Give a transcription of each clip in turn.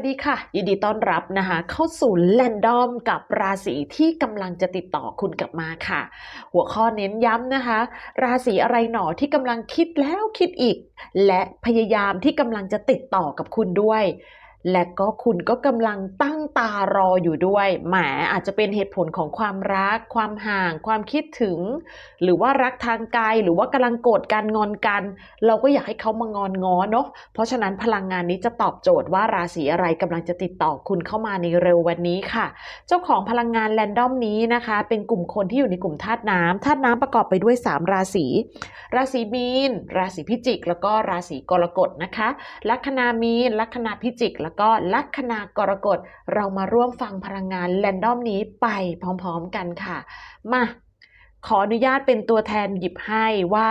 สดีค่ะ ยินดีต้อนรับนะคะ เข้าสู่แลนดอมกับราศีที่กำลังจะติดต่อคุณกลับมาค่ะ หัวข้อเน้นย้ำนะคะ ราศีอะไรหนอที่กำลังคิดแล้วคิดอีก และพยายามที่กำลังจะติดต่อกับคุณด้วย และก็คุณก็กำลังตั้งตารออยู่ด้วย แหมอาจจะเป็นเหตุผลของความรัก ความห่าง ความคิดถึง หรือว่ารักทางไกล หรือว่ากำลังโกรธกันงอนกัน เราก็อยากให้เขามางอนง้อเนาะ เพราะฉะนั้นพลังงานนี้จะตอบโจทย์ว่าราศีอะไรกำลังจะติดต่อคุณเข้ามาในเร็ววันนี้ค่ะ เจ้าของพลังงานแรนดอมนี้นะคะ เป็นกลุ่มคนที่อยู่ในกลุ่มธาตุน้ำธาตุน้ำประกอบไปด้วย 3 ราศี ราศีมีน ราศีพิจิก แล้วก็ราศีกรกฎนะคะ ลัคนามีน ลัคนาพิจิกแล้วก็ลัคนากรกฎเรามาร่วมฟังพลังงานแรนดอมนี้ไปพร้อมๆกันค่ะ มาขออนุญาตเป็นตัวแทนหยิบให้ว่า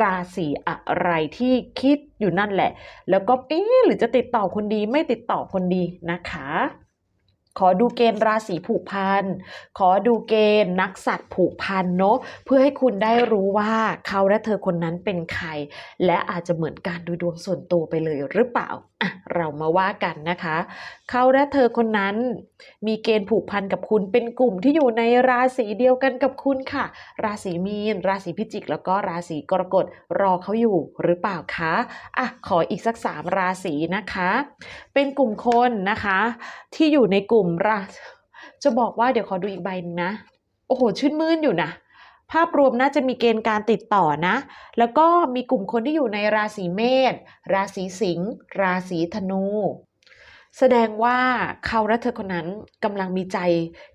ราศีอะไรที่คิดอยู่นั่นแหละ แล้วก็เอ๊หรือจะติดต่อคนดีไม่ติดต่อคนดีนะคะ ขอดูเกณฑ์ราศีผูกพัน ขอดูเกณฑ์นักสัตว์ผูกพันเนาะ เพื่อให้คุณได้รู้ว่าเขาและเธอคนนั้นเป็นใคร และอาจจะเหมือนการดูดวงส่วนตัวไปเลยหรือเปล่า อะ เรามาว่ากันนะคะ เขาและเธอคนนั้น มีเกณฑ์ผูกพันกับคุณเป็นกลุ่มที่อยู่ในราศีเดียวกันกับคุณค่ะ ราศีมีน ราศีพิจิก แล้วก็ราศีกรกฎ รอเขาอยู่หรือเปล่าคะ อะ ขออีกสักสามราศีนะคะ เป็นกลุ่มคนนะคะ ที่อยู่ในกลุ่มราจะบอกว่าเดี๋ยวขอดูอีกใบหนึงนะ โอ้โห ชื่นมื่นอยู่นะ ภาพรวมน่าจะมีเกณฑ์การติดต่อนะ แล้วก็มีกลุ่มคนที่อยู่ในราศีเมษ ราศีสิงห์ ราศีธนู แสดงว่าเขาและเธอคนนั้นกำลังมีใจ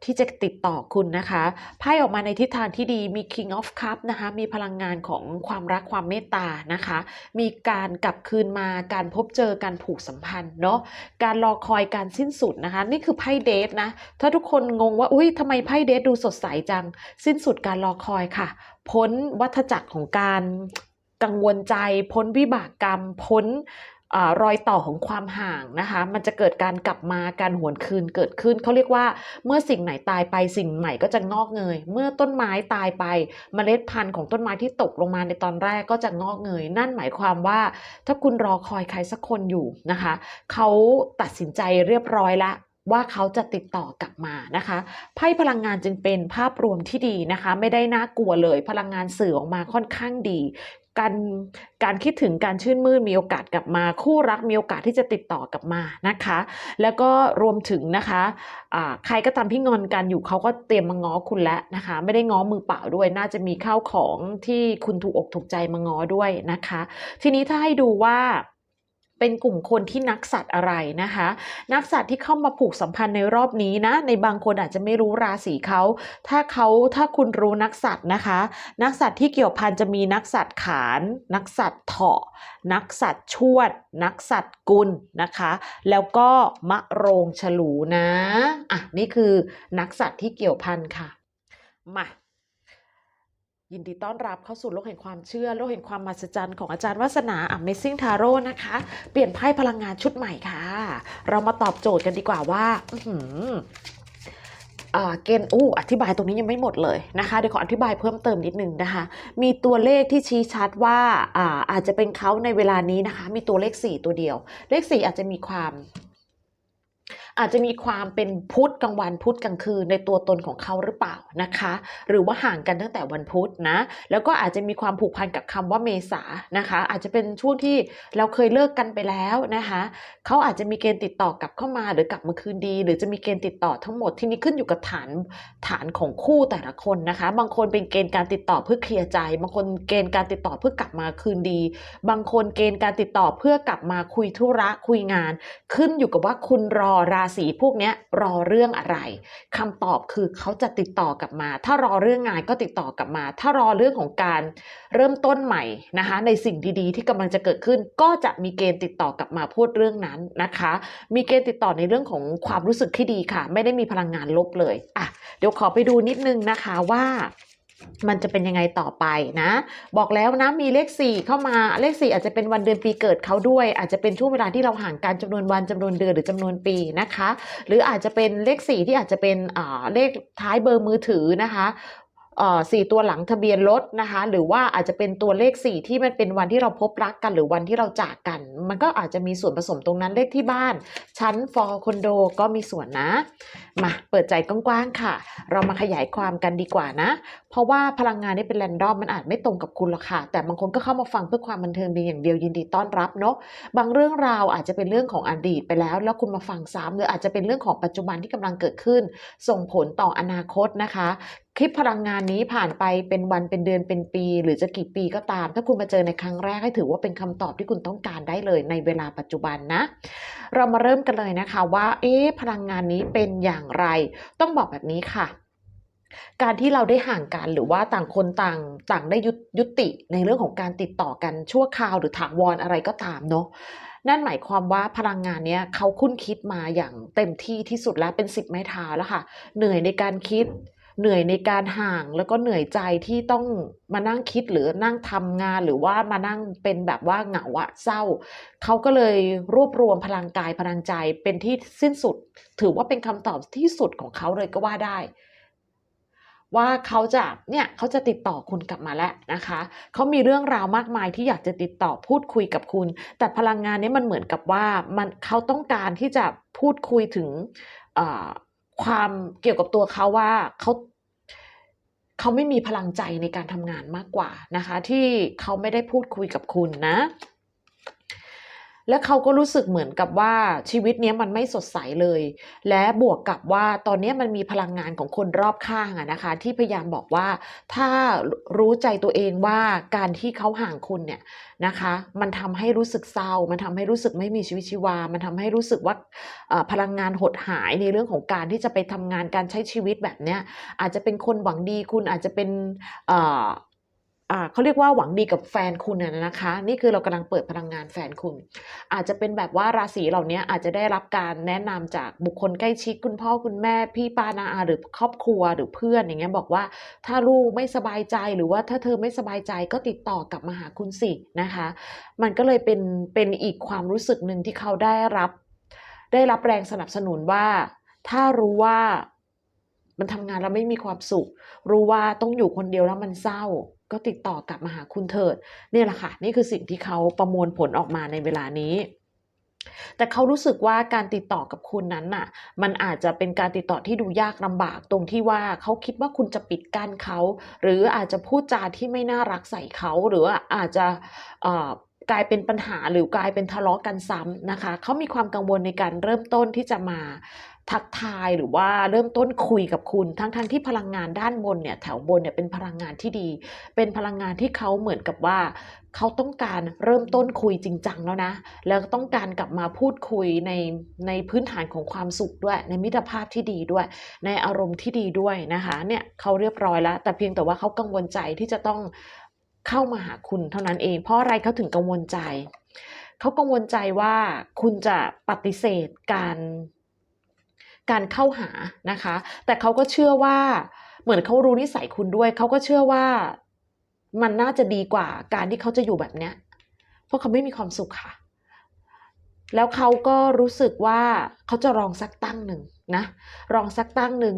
ที่จะติดต่อคุณนะคะไพ่ออกมาในทิศทางที่ดีมี King of Cup นะคะมีพลังงานของความรักความเมตตานะคะ มีการกลับคืนมาการพบเจอการผูกสัมพันธ์เนาะการรอคอยการสิ้นสุดนะคะ นี่คือไพ่เดทนะ ถ้าทุกคนงงว่าอุ้ยทำไมไพ่เดทดูสดใสจัง สิ้นสุดการรอคอยค่ะ พ้นวัฏจักรของการกังวลใจ พ้นวิบากกรรมพ้น รอยต่อของความห่างนะคะ มันจะเกิดการกลับมาการหวนคืนเกิดขึ้นเขาเรียกว่าเมื่อสิ่งไหนตายไปสิ่งใหม่ก็จะงอกเงย เมื่อต้นไม้ตายไปเมล็ดพันธุ์ของต้นไม้ที่ตกลงมาในตอนแรกก็จะงอกเงย นั่นหมายความว่าถ้าคุณรอคอยใครสักคนอยู่นะคะเขาตัดสินใจเรียบร้อยละว่าเขาจะติดต่อกลับมานะคะไพ่พลังงานจึงเป็นภาพรวมที่ดีนะคะ ไม่ได้น่ากลัวเลย พลังงานสื่อออกมาค่อนข้างดี การการคิดถึงการชื่นมื่นมีโอกาสกลับมา คู่รักมีโอกาสที่จะติดต่อกลับมานะคะ แล้วก็รวมถึงนะคะะใครก็ตามที่งอนกันอยู่เขาก็เตรียมมาง้อคุณแล้วนะคะ ไม่ได้ง้อมือเปล่าด้วย น่าจะมีข้าวของที่คุณถูกอกถูกใจมาง้อด้วยนะคะ ทีนี้ถ้าให้ดูว่า เป็นกลุ่มคนที่นักสัตว์อะไรนะคะ นักสัตว์ที่เข้ามาผูกสัมพันธ์ในรอบนี้นะ ในบางคนอาจจะไม่รู้ราศีเขา ถ้าเขาถ้าคุณรู้นักสัตว์นะคะ นักสัตว์ที่เกี่ยวพันจะมีนักสัตว์ขาน นักสัตว์เถาะ นักสัตว์ชวด นักสัตว์กุลนะคะ แล้วก็มะโรงฉลูนะ อะนี่คือนักสัตว์ที่เกี่ยวพันค่ะ มา ยินดีต้อนรับเข้าสู่โลกแห่งความเชื่อ โลกแห่งความมหัศจรรย์ของอาจารย์วัฒนา Amazing Tarot นะคะ เปลี่ยนไพ่พลังงานชุดใหม่ค่ะ เรามาตอบโจทย์กันดีกว่าว่าเกณฑ์อู้อธิบายตรงนี้ยังไม่หมดเลยนะคะ เดี๋ยวขออธิบายเพิ่มเติมนิดนึงนะคะ มีตัวเลขที่ชี้ชัดว่าอาอาจจะเป็นเขาในเวลานี้นะคะ มีตัวเลข 4 ตัวเดียว เลข 4 อาจจะมีความ อาจจะมีความเป็นพุธกลางวันพุธกลางคืนในตัวตนของเขาหรือเปล่านะคะ หรือว่าห่างกันตั้งแต่วันพุธนะแล้วก็อาจจะมีความผูกพันกับคำว่าเมษานะคะ อาจจะเป็นช่วงที่เราเคยเลิกกันไปแล้วนะคะเขาอาจจะมีเกณฑ์ติดต่อกลับเข้ามาหรือกลับมาคืนดี หรือจะมีเกณฑ์ติดต่อทั้งหมดที่นี้ขึ้นอยู่กับฐานฐานของคู่แต่ละคนนะคะ บางคนเป็นเกณฑ์การติดต่อเพื่อเคลียร์ใจ บางคนเกณฑ์การติดต่อเพื่อกลับมาคืนดี บางคนเกณฑ์การติดต่อเพื่อกลับมาคุยธุระคุยงาน ขึ้นอยู่กับว่าคุณรอราศีพวกนี้รอเรื่องอะไรคำตอบคือเขาจะติดต่อกลับมา ถ้ารอเรื่องงานก็ติดต่อกลับมา ถ้ารอเรื่องของการเริ่มต้นใหม่นะคะ ในสิ่งดีๆ ที่กำลังจะเกิดขึ้น ก็จะมีเกณฑ์ติดต่อกลับมาพูดเรื่องนั้นนะคะ มีเกณฑ์ติดต่อในเรื่องของความรู้สึกที่ดีค่ะ ไม่ได้มีพลังงานลบเลยอะเดี๋ยวขอไปดูนิดนึงนะคะว่า มันจะเป็นยังไงต่อไปนะ บอกแล้วนะมีเลข 4 เข้ามาเลข 4 อาจจะเป็นวันเดือนปีเกิดเขาด้วย อาจจะเป็นช่วงเวลาที่เราห่างกันจำนวนวันจำนวนเดือนหรือจำนวนปีนะคะ หรืออาจจะเป็นเลข 4 ที่อาจจะเป็นอ่าเลขท้ายเบอร์มือถือนะคะ สี่ตัวหลังทะเบียนรถนะคะ หรือว่าอาจจะเป็นตัวเลขสี่ที่มันเป็นวันที่เราพบรักกันหรือวันที่เราจากกัน มันก็อาจจะมีส่วนผสมตรงนั้นเลขที่บ้าน ชั้นฟอร์คอนโดก็มีส่วนนะ มาเปิดใจกว้างๆค่ะ เรามาขยายความกันดีกว่านะ เพราะว่าพลังงานนี่เป็นแรนดอมมันอาจไม่ตรงกับคุณหรอกค่ะ แต่บางคนก็เข้ามาฟังเพื่อความบันเทิงดีอย่างเดียวยินดีต้อนรับเนาะบางเรื่องราวอาจจะเป็นเรื่องของอดีตไปแล้ว แล้วคุณมาฟังซ้ำหรืออาจจะเป็นเรื่องของปัจจุบันที่กำลังเกิดขึ้น ส่งผลต่ออนาคตนะคะ คลิปพลังงานนี้ผ่านไปเป็นวันเป็นเดือนเป็นปี หรือจะกี่ปีก็ตาม ถ้าคุณมาเจอในครั้งแรกให้ถือว่าเป็นคำตอบที่คุณต้องการได้เลยในเวลาปัจจุบันนะ เรามาเริ่มกันเลยนะคะว่า เอ๊ะพลังงานนี้เป็นอย่างไร ต้องบอกแบบนี้ค่ะการที่เราได้ห่างกันหรือว่าต่างคนต่างต่างได้ยุยติในเรื่องของการติดต่อกันชั่วคราวหรือถาวรอะไรก็ตามเนาะนั่นหมายความว่าพลังงานเนี้ยเขาคุ้นคิดมาอย่างเต็มที่ที่สุดแล้วเป็นสิบไม้เท้าแล้วค่ะ เหนื่อยในการคิด เหนื่อยในการห่างแล้วก็เหนื่อยใจที่ต้องมานั่งคิดหรือนั่งทำงานหรือว่ามานั่งเป็นแบบว่าเหงาอะเศร้า เขาก็เลยรวบรวมพลังกายพลังใจเป็นที่สิ้นสุด ถือว่าเป็นคำตอบที่สุดของเขาเลยก็ว่าได้ว่าเขาจะเนี่ยเขาจะติดต่อคุณกลับมาแล้วนะคะเขามีเรื่องราวมากมายที่อยากจะติดต่อพูดคุยกับคุณ แต่พลังงานนี้มันเหมือนกับว่ามันเขาต้องการที่จะพูดคุยถึง ความเกี่ยวกับตัวเขาว่าเขาเขาไม่มีพลังใจในการทำงานมากกว่านะคะ ที่เขาไม่ได้พูดคุยกับคุณนะ และเขาก็รู้สึกเหมือนกับว่าชีวิตเนี้ยมันไม่สดใสเลย และบวกกับว่าตอนนี้มันมีพลังงานของคนรอบข้างอะนะคะ ที่พยายามบอกว่าถ้ารู้ใจตัวเองว่าการที่เขาห่างคุณเนี่ยนะคะ มันทำให้รู้สึกเศร้า มันทำให้รู้สึกไม่มีชีวิตชีวา มันทำให้รู้สึกว่าพลังงานหดหายในเรื่องของการที่จะไปทำงานการใช้ชีวิตแบบเนี้ยอาจจะเป็นคนหวังดีคุณอาจจะเป็น เอ่ออ่าเขาเรียกว่าหวังดีกับแฟนคุณน่ะนะคะ นี่คือเรากำลังเปิดพลังงานแฟนคุณ อาจจะเป็นแบบว่าราศีเหล่านี้อาจจะได้รับการแนะนำจากบุคคลใกล้ชิดคุณพ่อคุณแม่พี่ปานาอาหรือครอบครัวหรือเพื่อนอย่างเงี้ยบอกว่า ถ้าลูกไม่สบายใจหรือว่าถ้าเธอไม่สบายใจก็ติดต่อกลับมาหาคุณสินะคะ มันก็เลยเป็นเป็นอีกความรู้สึกหนึ่งที่เขาได้รับ ได้รับแรงสนับสนุนว่า ถ้ารู้ว่ามันทำงานแล้วไม่มีความสุข รู้ว่าต้องอยู่คนเดียวแล้วมันเศร้า ก็ติดต่อกลับมาหาคุณเถิดเนี่ยแหละค่ะ นี่คือสิ่งที่เขาประมวลผลออกมาในเวลานี้ แต่เขารู้สึกว่าการติดต่อกับคุณนั้นน่ะ มันอาจจะเป็นการติดต่อที่ดูยากลำบากตรงที่ว่าเขาคิดว่าคุณจะปิดกั้นเขา หรืออาจจะพูดจาที่ไม่น่ารักใส่เขาหรือว่าอาจจะอ่อ กลายเป็นปัญหาหรือกลายเป็นทะเลาะกันซ้ำนะคะเขามีความกังวลในการเริ่มต้นที่จะมาทักทายหรือว่าเริ่มต้นคุยกับคุณ ทั้งๆทที่พลังงานด้านบนเนี่ยแถวบนเนี่ยเป็นพลังงานที่ดี เป็นพลังงานที่เขาเหมือนกับว่าเขาต้องการเริ่มต้นคุยจริงจังแล้วนะ แล้วต้องการกลับมาพูดคุยในในพื้นฐานของความสุขด้วย ในมิตรภาพที่ดีด้วย ในอารมณ์ที่ดีด้วยนะคะเนี่ยเขาเรียบร้อยแล้ว แต่เพียงแต่ว่าเขากังวลใจที่จะต้อง เข้ามาหาคุณเท่านั้นเอง เพราะอะไรเขาถึงกังวลใจ เขากังวลใจว่าคุณจะปฏิเสธการการเข้าหานะคะ แต่เขาก็เชื่อว่าเหมือนเขารู้นิสัยคุณด้วย เขาก็เชื่อว่ามันน่าจะดีกว่าการที่เขาจะอยู่แบบเนี้ย เพราะเขาไม่มีความสุขค่ะ แล้วเขาก็รู้สึกว่าเขาจะลองสักตั้งหนึ่งนะลองสักตั้งหนึ่ง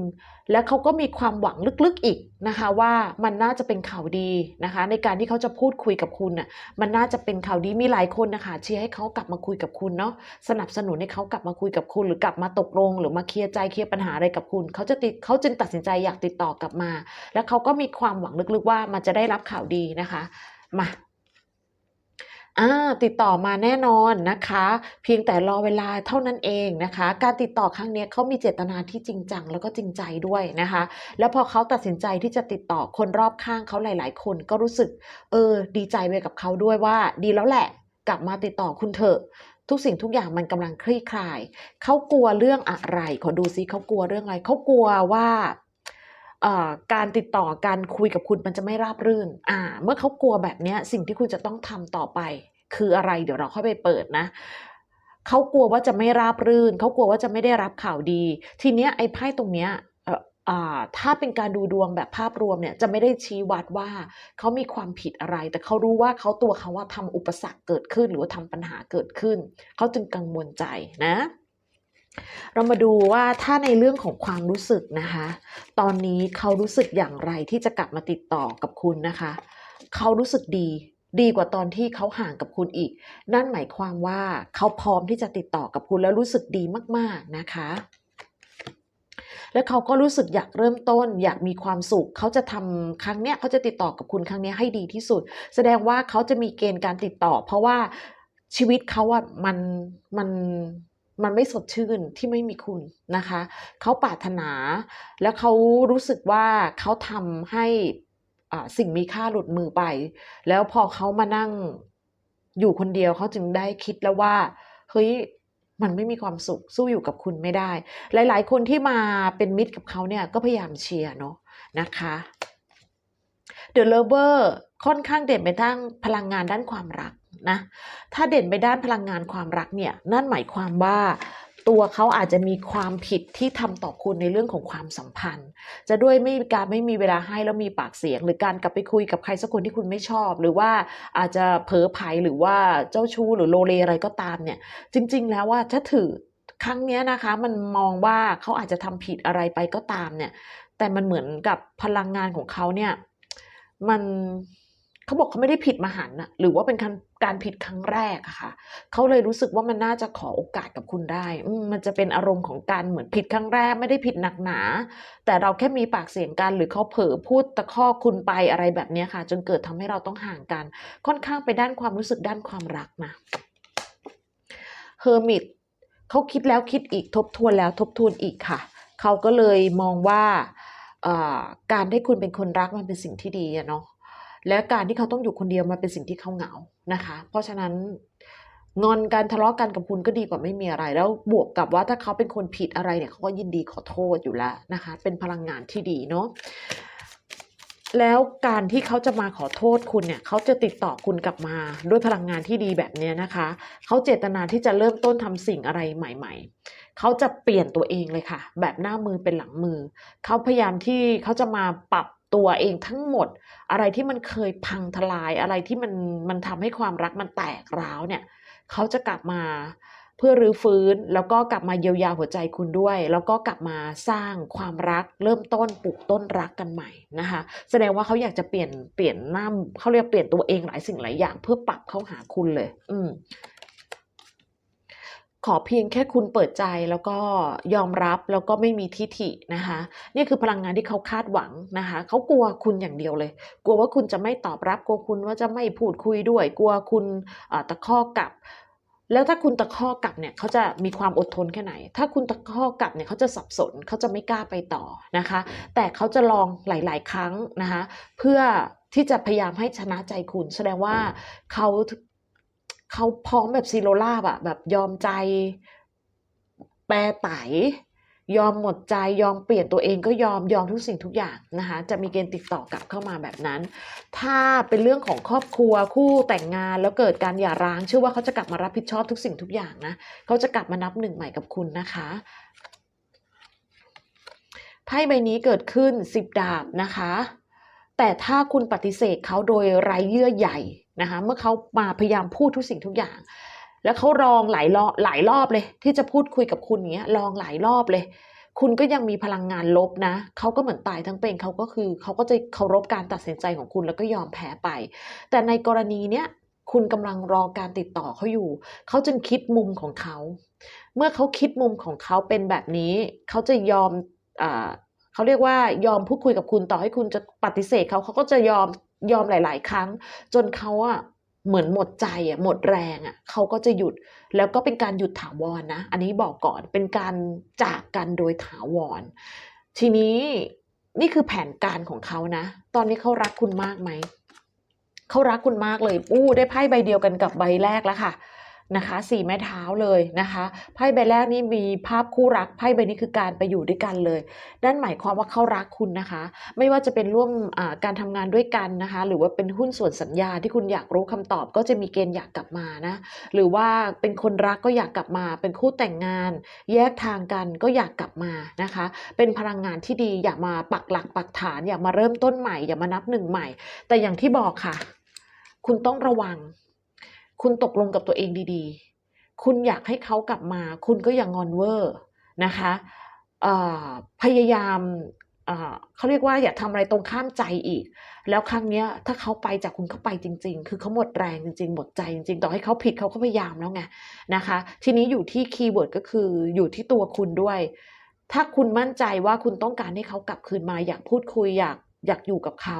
แล้วเขาก็มีความหวังลึกๆอีกนะคะ ว่ามันน่าจะเป็นข่าวดีนะคะ ในการที่เขาจะพูดคุยกับคุณน่ะมันน่าจะเป็นข่าวดีมีหลายคนนะคะเชียร์ให้เขากลับมาคุยกับคุณเนาะสนับสนุนให้เขากลับมาคุยกับคุณ หรือกลับมาตกลง หรือมาเคลียร์ใจเคลียร์ปัญหาอะไรกับคุณเขาจะติดเขาจึงตัดสินใจอยากติดต่อกลับมา แล้วเขาก็มีความหวังลึกๆว่ามันจะได้รับข่าวดีนะคะมา อ่าติดต่อมาแน่นอนนะคะ เพียงแต่รอเวลาเท่านั้นเองนะคะ การติดต่อครั้งนี้เขามีเจตนาที่จริงจังแล้วก็จริงใจด้วยนะคะ แล้วพอเขาตัดสินใจที่จะติดต่อคนรอบข้างเขาหลาย ๆ คนก็รู้สึกเออดีใจไปกับเขาด้วยว่า ดีแล้วแหละกลับมาติดต่อคุณเถอะทุกสิ่งทุกอย่างมันกำลังคลี่คลาย เขากลัวเรื่องอะไร ขอดูซิเขากลัวเรื่องอะไร เขากลัวว่า การติดต่อการคุยกับคุณมันจะไม่ราบรื่น อ่า เมื่อเขากลัวแบบนี้สิ่งที่คุณจะต้องทำต่อไป คืออะไรเดี๋ยวเราค่อยไปเปิดนะเขากลัวว่าจะไม่ราบรื่นเขากลัวว่าจะไม่ได้รับข่าวดี ทีเนี้ยไอ้ไพ่ตรงเนี้ยอ่าถ้าเป็นการดูดวงแบบภาพรวมเนี่ยจะไม่ได้ชี้วัดว่าเขามีความผิดอะไร แต่เขารู้ว่าเขาตัวเขาว่าทำอุปสรรคเกิดขึ้น หรือว่าทำปัญหาเกิดขึ้น เขาจึงกังวลใจนะ เรามาดูว่าถ้าในเรื่องของความรู้สึกนะคะ ตอนนี้เขารู้สึกอย่างไรที่จะกลับมาติดต่อกับคุณนะคะ เขารู้สึกดีดีกว่าตอนที่เขาห่างกับคุณอีก นั่นหมายความว่าเขาพร้อมที่จะติดต่อกับคุณแล้วรู้สึกดีมาก ๆนะคะ แล้วเขาก็รู้สึกอยากเริ่มต้น อยากมีความสุข เขาจะทำครั้งเนี้ยเขาจะติดต่อกับคุณครั้งเนี้ยให้ดีที่สุด แสดงว่าเขาจะมีเกณฑ์การติดต่อ เพราะว่าชีวิตเขาอะมันมัน มันไม่สดชื่นที่ไม่มีคุณนะคะ เขาปรารถนา แล้วเขารู้สึกว่าเขาทำให้สิ่งมีค่าหลุดมือไป แล้วพอเขามานั่งอยู่คนเดียวเขาจึงได้คิดแล้วว่า เฮ้ยมันไม่มีความสุขสู้อยู่กับคุณไม่ได้ หลาย ๆ คนที่มาเป็นมิตรกับเขาเนี่ยก็พยายามเชียร์เนาะนะคะ The Lover ค่อนข้างเด่นไปทางพลังงานด้านความรัก นะถ้าเด่นไปด้านพลังงานความรักเนี่ยนั่นหมายความว่าตัวเขาอาจจะมีความผิดที่ทำต่อคุณในเรื่องของความสัมพันธ์ จะด้วยไม่การไม่มีเวลาให้แล้วมีปากเสียง หรือการกลับไปคุยกับใครสักคนที่คุณไม่ชอบ หรือว่าอาจจะเผลอไผลหรือว่าเจ้าชู้หรือโลเลอะไรก็ตามเนี่ยจริง ๆ แล้วว่าถ้าถือครั้งนี้นะคะมันมองว่าเขาอาจจะทำผิดอะไรไปก็ตามเนี่ยแต่มันเหมือนกับพลังงานของเขาเนี่ยมันเขาบอกเขาไม่ได้ผิดมหันต์น่ะหรือว่าเป็นการ การผิดครั้งแรกอะค่ะเขาเลยรู้สึกว่ามันน่าจะขอโอกาสกับคุณได้อืมันจะเป็นอารมณ์ของการเหมือนผิดครั้งแรกไม่ได้ผิดหนักหนา แต่เราแค่มีปากเสียงกัน หรือเขาเผลอพูดตะคอกคุณไปอะไรแบบนี้ค่ะ จนเกิดทำให้เราต้องห่างกัน ค่อนข้างไปด้านความรู้สึกด้านความรักนะเฮอร์มิตเขาคิดแล้วคิดอีกทบทวนแล้วทบทวนอีกค่ะ เขาก็เลยมองว่าการได้คุณเป็นคนรักมันเป็นสิ่งที่ดีอะเนาะและการที่เขาต้องอยู่คนเดียวมันเป็นสิ่งที่เขาเหงา นะคะ เพราะฉะนั้นงอนกันทะเลาะกันกับคุณก็ดีกว่าไม่มีอะไร แล้วบวกกับว่าถ้าเขาเป็นคนผิดอะไรเนี่ยเขาก็ยินดีขอโทษอยู่แล้วนะคะ เป็นพลังงานที่ดีเนาะแล้วการที่เขาจะมาขอโทษคุณเนี่ยเขาจะติดต่อคุณกลับมาด้วยพลังงานที่ดีแบบนี้นะคะ เขาเจตนาที่จะเริ่มต้นทำสิ่งอะไรใหม่ ๆ เขาจะเปลี่ยนตัวเองเลยค่ะ แบบหน้ามือเป็นหลังมือ เขาพยายามที่เขาจะมาปรับ ตัวเองทั้งหมด อะไรที่มันเคยพังทลายอะไรที่มันมันทำให้ความรักมันแตกร้าวเนี่ยเขาจะกลับมาเพื่อรื้อฟื้น แล้วก็กลับมาเยียวยาหัวใจคุณด้วย แล้วก็กลับมาสร้างความรัก เริ่มต้นปลูกต้นรักกันใหม่นะคะ แสดงว่าเขาอยากจะเปลี่ยนเปลี่ยนหน้าเขาเรียกเปลี่ยนตัวเองหลายสิ่งหลายอย่าง เพื่อปรับเข้าหาคุณเลย อืม ขอเพียงแค่คุณเปิดใจแล้วก็ยอมรับแล้วก็ไม่มีทิฐินะคะ นี่คือพลังงานที่เขาคาดหวังนะคะเขากลัวคุณอย่างเดียวเลย กลัวว่าคุณจะไม่ตอบรับกลัวคุณว่าจะไม่พูดคุยด้วย กลัวคุณอ่อตะคอกกลับ แล้วถ้าคุณตะคอกกลับเนี่ยเขาจะมีความอดทนแค่ไหน ถ้าคุณตะคอกกลับเนี่ยเขาจะสับสนเขาจะไม่กล้าไปต่อนะคะ แต่เขาจะลองหลาย ๆ ครั้งนะคะเพื่อที่จะพยายามให้ชนะใจคุณ แสดงว่าเขา เขาพร้อมแบบซีโรล่าบอะแบบยอมใจแปรไตยอมหมดใจยอมเปลี่ยนตัวเองก็ยอมยอมทุกสิ่งทุกอย่างนะคะจะมีเกณฑ์ติดต่อกลับเข้ามาแบบนั้น ถ้าเป็นเรื่องของครอบครัวคู่แต่งงานแล้วเกิดการหย่าร้างเชื่อว่าเขาจะกลับมารับผิดชอบทุกสิ่งทุกอย่างนะเขาจะกลับมานับหนึ่งใหม่กับคุณนะคะไพ่ใบนี้เกิดขึ้นสิบดาบนะคะ แต่ถ้าคุณปฏิเสธเขาโดยไร้เยื่อใย นะคะเมื่อเขามาพยายามพูดทุกสิ่งทุกอย่าง แล้วเขาลองหลายรอบหลายรอบเลย ที่จะพูดคุยกับคุณเงี้ยลองหลายรอบเลย คุณก็ยังมีพลังงานลบนะเขาก็เหมือนตายทั้งเป็นเขาก็คือเขาก็จะเคารพการตัดสินใจของคุณแล้วก็ยอมแพ้ไป แต่ในกรณีเนี้ยคุณกำลังรอการติดต่อเขาอยู่ เขาจึงคิดมุมของเขา เมื่อเขาคิดมุมของเขาเป็นแบบนี้ เขาจะยอมอเขาเรียกว่ายอมพูดคุยกับคุณต่อให้คุณจะปฏิเสธเขาเขาก็จะยอม ยอมหลาย ๆ ครั้ง จนเขาอะเหมือนหมดใจอะหมดแรงอะเขาก็จะหยุดแล้วก็เป็นการหยุดถาวรนะ อันนี้บอกก่อนเป็นการจากกันโดยถาวร ทีนี้นี่คือแผนการของเขานะ ตอนนี้เขารักคุณมากไหมเขารักคุณมากเลยอู้ได้ไพ่ใบเดียวกันกับใบแรกแล้วค่ะ นะคะสี่ไม้เท้าเลยนะคะไพ่ใบแรกนี่มีภาพคู่รักไพ่ใบนี้คือการไปอยู่ด้วยกันเลยนั่นหมายความว่าเขารักคุณนะคะ ไม่ว่าจะเป็นร่วมการทำงานด้วยกันนะคะ หรือว่าเป็นหุ้นส่วนสัญญาที่คุณอยากรู้คำตอบ ก็จะมีเกณฑ์อยากกลับมานะหรือว่าเป็นคนรักก็อยากกลับมา เป็นคู่แต่งงาน แยกทางกันก็อยากกลับมานะคะ เป็นพลังงานที่ดีอยากมาปักหลักปักฐาน อยากมาเริ่มต้นใหม่ อยากมานับหนึ่งใหม่ แต่อย่างที่บอกค่ะ คุณต้องระวัง คุณตกลงกับตัวเองดีๆ คุณอยากให้เขากลับมา คุณก็อย่างงอนเวอร์นะคะพยายามเอ่อเขาเรียกว่าอย่าทำอะไรตรงข้ามใจอีก แล้วครั้งเนี้ยถ้าเขาไปจากคุณเขาไปจริง ๆ คือเขาหมดแรงจริง ๆ หมดใจจริง ๆ ต่อให้เขาผิดเขาก็พยายามแล้วไงนะคะ ทีนี้อยู่ที่คีย์เวิร์ดก็คืออยู่ที่ตัวคุณด้วย ถ้าคุณมั่นใจว่าคุณต้องการให้เขากลับคืนมา อยากพูดคุยอยากอยากอยู่กับเขา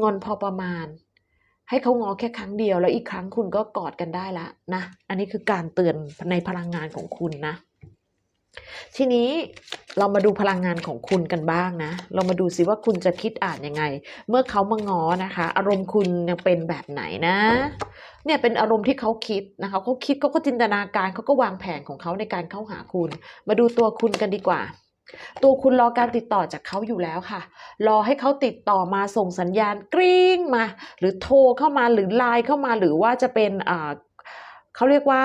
งอนพอประมาณ ให้เขางอแค่ครั้งเดียว แล้วอีกครั้งคุณก็กอดกันได้ละนะ อันนี้คือการเตือนในพลังงานของคุณนะ ทีนี้เรามาดูพลังงานของคุณกันบ้างนะ เรามาดูซิว่าคุณจะคิดอ่านยังไง เมื่อเขามางอนะคะ อารมณ์คุณยังเป็นแบบไหนนะ เนี่ยเป็นอารมณ์ที่เขาคิดนะคะเขาคิดเขาก็จินตนาการเขาก็วางแผนของเขาในการเข้าหาคุณ มาดูตัวคุณกันดีกว่า ตัวคุณรอการติดต่อจากเขาอยู่แล้วค่ะ รอให้เขาติดต่อมาส่งสัญญาณกริ้งมา หรือโทรเข้ามาหรือไลน์เข้ามาหรือว่าจะเป็นเขาเรียกว่า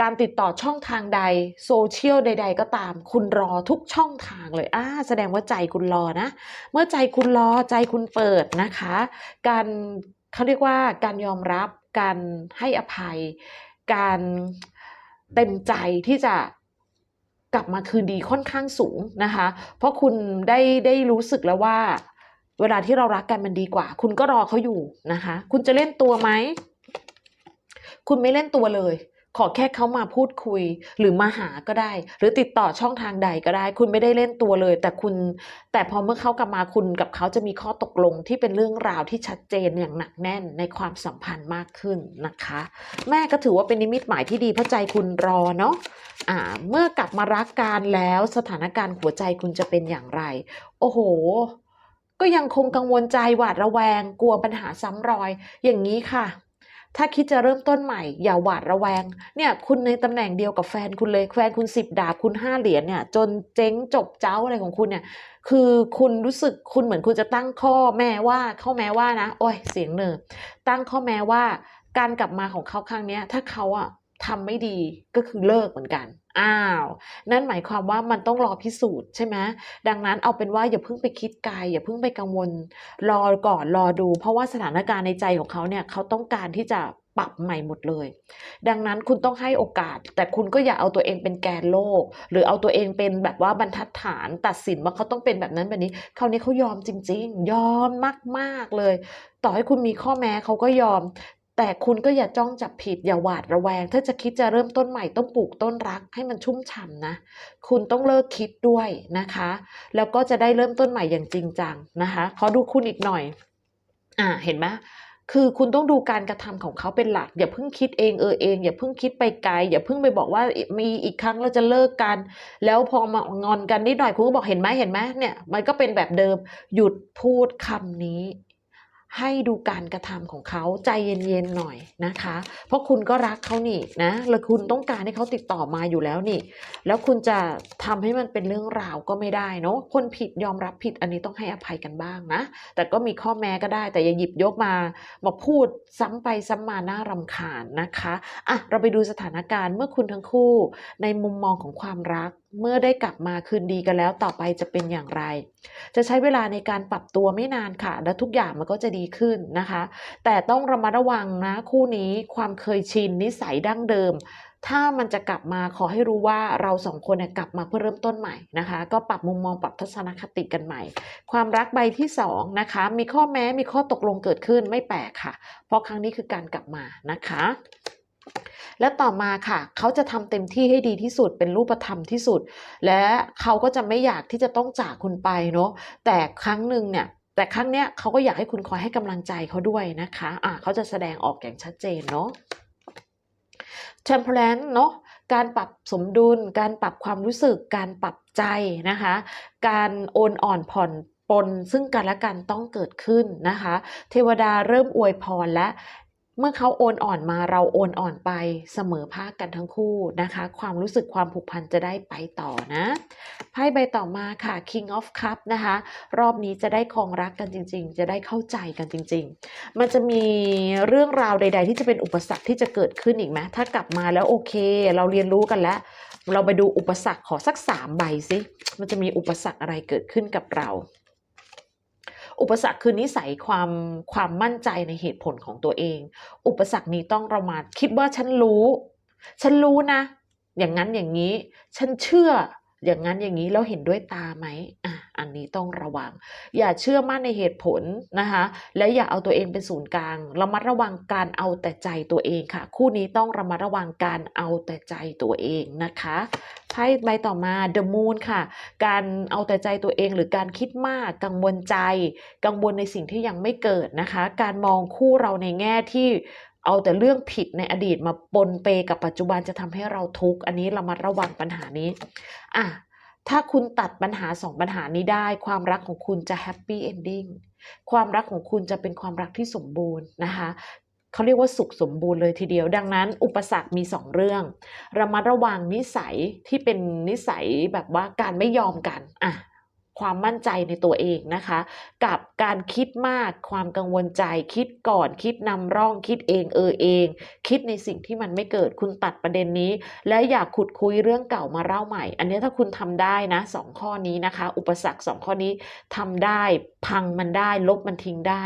การติดต่อช่องทางใดโซเชียลใด ๆ ก็ตาม คุณรอทุกช่องทางเลยอ่าแสดงว่าใจคุณรอนะ เมื่อใจคุณรอใจคุณเปิดนะคะ การเขาเรียกว่าการยอมรับ การให้อภัย การเต็มใจที่จะ กลับมาคืนดีค่อนข้างสูงนะคะ เพราะคุณได้ได้รู้สึกแล้วว่า เวลาที่เรารักกันมันดีกว่า คุณก็รอเขาอยู่นะคะ คุณจะเล่นตัวไหม คุณไม่เล่นตัวเลย ขอแค่เขามาพูดคุยหรือมาหาก็ได้ หรือติดต่อช่องทางใดก็ได้ คุณไม่ได้เล่นตัวเลย แต่คุณแต่พอเมื่อเขากลับมาคุณกับเขาจะมีข้อตกลงที่เป็นเรื่องราวที่ชัดเจนอย่างหนักแน่นในความสัมพันธ์มากขึ้นนะคะ แม่ก็ถือว่าเป็นนิมิตหมายที่ดีเพราะใจคุณรอเนาะอ่าเมื่อกลับมารักกันแล้วสถานการณ์หัวใจคุณจะเป็นอย่างไร โอ้โหก็ยังคงกังวลใจหวาดระแวง กลัวปัญหาซ้ำรอย อย่างนี้ค่ะ ถ้าคิดจะเริ่มต้นใหม่ อย่าหวาดระแวง เนี่ยคุณในตำแหน่งเดียวกับแฟนคุณเลยแฟนคุณสิบดาบคุณห้าเหรียญเนี่ยจนเจ๊งจบเจ้าอะไรของคุณเนี่ยคือคุณรู้สึกคุณเหมือนคุณจะตั้งข้อแม้ว่าข้อแม้ว่านะ โอ้ยเสียงเนอตั้งข้อแม้ว่าการกลับมาของเขาครั้งนี้ถ้าเขาอะ ทำไม่ดีก็คือเลิกเหมือนกัน อ้าว นั่นหมายความว่ามันต้องรอพิสูจน์ใช่ไหมดังนั้นเอาเป็นว่าอย่าเพิ่งไปคิดไกลอย่าเพิ่งไปกังวล รอก่อนรอดู เพราะว่าสถานการณ์ในใจของเขาเนี่ยเขาต้องการที่จะปรับใหม่หมดเลย ดังนั้นคุณต้องให้โอกาส แต่คุณก็อย่าเอาตัวเองเป็นแกนโลก หรือเอาตัวเองเป็นแบบว่าบรรทัดฐานตัดสินว่าเขาต้องเป็นแบบนั้นแบบนี้คราวนี้เขายอมจริง ๆ ยอมมากๆเลย ต่อให้คุณมีข้อแม้เขาก็ยอม แต่คุณก็อย่าจ้องจับผิดอย่าหวาดระแวง ถ้าจะคิดจะเริ่มต้นใหม่ต้องปลูกต้นรักให้มันชุ่มฉ่ำนะ คุณต้องเลิกคิดด้วยนะคะ แล้วก็จะได้เริ่มต้นใหม่อย่างจริงจังนะคะขอดูคุณอีกหน่อย อ่าเห็นไหมคือคุณต้องดูการกระทำของเขาเป็นหลัก อย่าเพิ่งคิดเองเออเอง อย่าเพิ่งคิดไปไกล อย่าเพิ่งไปบอกว่ามีอีกครั้งเราจะเลิกกัน แล้วพอมางอนกันนิดหน่อยคุณก็บอกเห็นไหมเห็นไหมเนี่ยมันก็เป็นแบบเดิมหยุดพูดคำนี้ ให้ดูการกระทำของเขาใจเย็นๆหน่อยนะคะ เพราะคุณก็รักเขานี่นะแล้วคุณต้องการให้เขาติดต่อมาอยู่แล้วนี่ แล้วคุณจะทำให้มันเป็นเรื่องราวก็ไม่ได้เนาะคนผิดยอมรับผิดอันนี้ต้องให้อภัยกันบ้างนะ แต่ก็มีข้อแม้ก็ได้ แต่อย่าหยิบยกมามาพูดซ้ำไปซ้ำมาน่ารำคาญนะคะอะเราไปดูสถานการณ์เมื่อคุณทั้งคู่ ในมุมมองของความรักเมื่อได้กลับมาคืนดีกันแล้วต่อไปจะเป็นอย่างไร จะใช้เวลาในการปรับตัวไม่นานค่ะ และทุกอย่างมันก็จะดีขึ้นนะคะ แต่ต้องระมัดระวังนะคู่นี้ความเคยชินนิสัยดั้งเดิม ถ้ามันจะกลับมาขอให้รู้ว่าเราสองคนเนี่ยกลับมาเพื่อเริ่มต้นใหม่นะคะ ก็ปรับมุมมองปรับทัศนคติกันใหม่ ความรักใบที่สองนะคะ มีข้อแม้มีข้อตกลงเกิดขึ้นไม่แปลกค่ะ เพราะครั้งนี้คือการกลับมานะคะ และต่อมาค่ะเขาจะทำเต็มที่ให้ดีที่สุดเป็นรูปธรรมที่สุด และเขาก็จะไม่อยากที่จะต้องจากคุณไปเนาะแต่ครั้งหนึ่งเนี่ยแต่ครั้งเนี้ยเขาก็อยากให้คุณคอยให้กำลังใจเขาด้วยนะคะอะเขาจะแสดงออกอย่างชัดเจนเนาะ temperance เนาะการปรับสมดุล การปรับความรู้สึก การปรับใจนะคะ การโอนอ่อนผ่อนปลนซึ่งกันและกันต้องเกิดขึ้นนะคะ เทวดาเริ่มอวยพรและ เมื่อเขาโอนอ่อนมาเราโอนอ่อนไปเสมอภาคกันทั้งคู่นะคะ ความรู้สึกความผูกพันจะได้ไปต่อนะไพ่ใบต่อมาค่ะ King of Cup นะคะ รอบนี้จะได้คองรักกันจริง ๆ จะได้เข้าใจกันจริง ๆ มันจะมีเรื่องราวใด ๆ ที่จะเป็นอุปสรรคที่จะเกิดขึ้นอีกไหมถ้ากลับมาแล้วโอเค เราเรียนรู้กันแล้ว เราไปดูอุปสรรคขอสักสามใบสิมันจะมีอุปสรรคอะไรเกิดขึ้นกับเรา อุปสรรคคือนิสัยความความมั่นใจในเหตุผลของตัวเอง อุปสรรคนี้ต้องระมัดคิดว่าฉันรู้ ฉันรู้นะ อย่างนั้นอย่างนี้ ฉันเชื่อ อย่างนั้นอย่างนี้แล้วเห็นด้วยตาไหมอะอันนี้ต้องระวัง อย่าเชื่อมั่นในเหตุผลนะคะ และอย่าเอาตัวเองเป็นศูนย์กลาง ระมัดระวังการเอาแต่ใจตัวเองค่ะ คู่นี้ต้องระมัดระวังการเอาแต่ใจตัวเองนะคะไพ่ใบต่อมา The Moon ค่ะ การเอาแต่ใจตัวเองหรือการคิดมากกังวลใจ กังวลในสิ่งที่ยังไม่เกิดนะคะ การมองคู่เราในแง่ที่ เอาแต่เรื่องผิดในอดีตมาปนเปกับปัจจุบันจะทำให้เราทุกข์อันนี้เรามาระวังปัญหานี้อะถ้าคุณตัดปัญหาสองปัญหานี้ได้ ความรักของคุณจะแฮปปี้เอนดิ้งความรักของคุณจะเป็นความรักที่สมบูรณ์นะคะเขาเรียกว่าสุขสมบูรณ์เลยทีเดียว ดังนั้นอุปสรรคมีสองเรื่องระมัดระวังนิสัยที่เป็นนิสัยแบบว่าการไม่ยอมกันอะ ความมั่นใจในตัวเองนะคะ กับการคิดมากความกังวลใจ คิดก่อนคิดนำร่องคิดเองเออเอง คิดในสิ่งที่มันไม่เกิดคุณตัดประเด็นนี้ และอยากขุดคุยเรื่องเก่ามาเล่าใหม่ อันนี้ถ้าคุณทำได้นะสองข้อนี้นะคะ อุปสรรคสองข้อนี้ทำได้พังมันได้ ลบมันทิ้งได้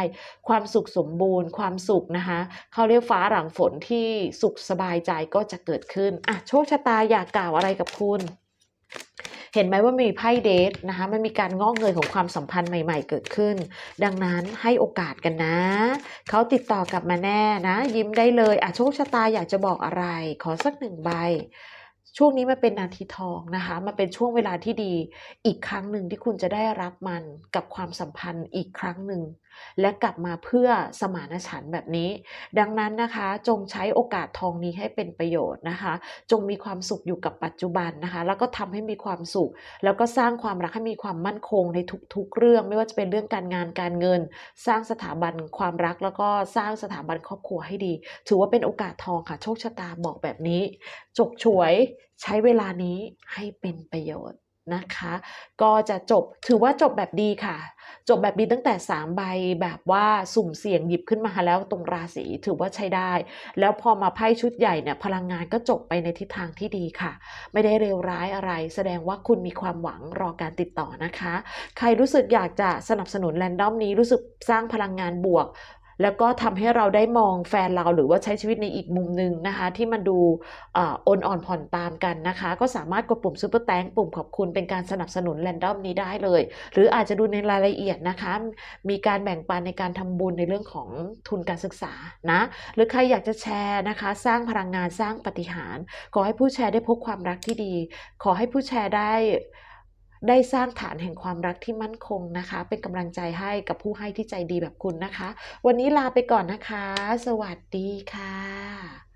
ความสุขสมบูรณ์ ความสุขนะคะเขาเรียกฟ้าหลังฝนที่สุขสบายใจก็จะเกิดขึ้นอะโชคชะตาอยากกล่าวอะไรกับคุณ เห็นไหมว่ามีไพ่เดทนะคะมันมีการงอกเงยของความสัมพันธ์ใหม่ ๆ เกิดขึ้น ดังนั้นให้โอกาสกันนะ เขาติดต่อกลับมาแน่นะ ยิ้มได้เลยอะโชคชะตาอยากจะบอกอะไร ขอสักหนึ่งใบช่วงนี้มันเป็นนาทีทองนะคะมันเป็นช่วงเวลาที่ดี อีกครั้งหนึ่งที่คุณจะได้รับมันกับความสัมพันธ์อีกครั้งหนึ่ง และกลับมาเพื่อสมานฉันท์แบบนี้ ดังนั้นนะคะจงใช้โอกาสทองนี้ให้เป็นประโยชน์นะคะ จงมีความสุขอยู่กับปัจจุบันนะคะ แล้วก็ทำให้มีความสุข แล้วก็สร้างความรักให้มีความมั่นคงในทุกๆ เรื่อง ไม่ว่าจะเป็นเรื่องการงานการเงิน สร้างสถาบันความรักแล้วก็สร้างสถาบันครอบครัวให้ดี ถือว่าเป็นโอกาสทองค่ะโชคชะตาบอกแบบนี้ จกฉวยใช้เวลานี้ให้เป็นประโยชน์ นะคะ ก็จะจบถือว่าจบแบบดีค่ะ จบแบบดีตั้งแต่ 3 ใบแบบว่าสุ่มเสี่ยงหยิบขึ้นมาแล้วตรงราศีถือว่าใช้ได้ แล้วพอมาไพ่ชุดใหญ่เนี่ยพลังงานก็จบไปในทิศทางที่ดีค่ะ ไม่ได้เลวร้ายอะไร แสดงว่าคุณมีความหวังรอการติดต่อนะคะ ใครรู้สึกอยากจะสนับสนุนแรนดอมนี้รู้สึกสร้างพลังงานบวก แล้วก็ทำให้เราได้มองแฟนเราหรือว่าใช้ชีวิตในอีกมุมหนึ่งนะคะ ที่มันดูอ่อนอ่อนผ่อนตามกันนะคะ ก็สามารถกดปุ่มซูเปอร์แตงปุ่มขอบคุณเป็นการสนับสนุนแรนดอมนี้ได้เลย หรืออาจจะดูในรายละเอียดนะคะ มีการแบ่งปันในการทำบุญในเรื่องของทุนการศึกษานะ หรือใครอยากจะแชร์นะคะ สร้างพลังงานสร้างปฏิหาร ขอให้ผู้แชร์ได้พบความรักที่ดี ขอให้ผู้แชร์ได้ ได้สร้างฐานแห่งความรักที่มั่นคงนะคะ เป็นกำลังใจให้กับผู้ให้ที่ใจดีแบบคุณนะคะ วันนี้ลาไปก่อนนะคะ สวัสดีค่ะ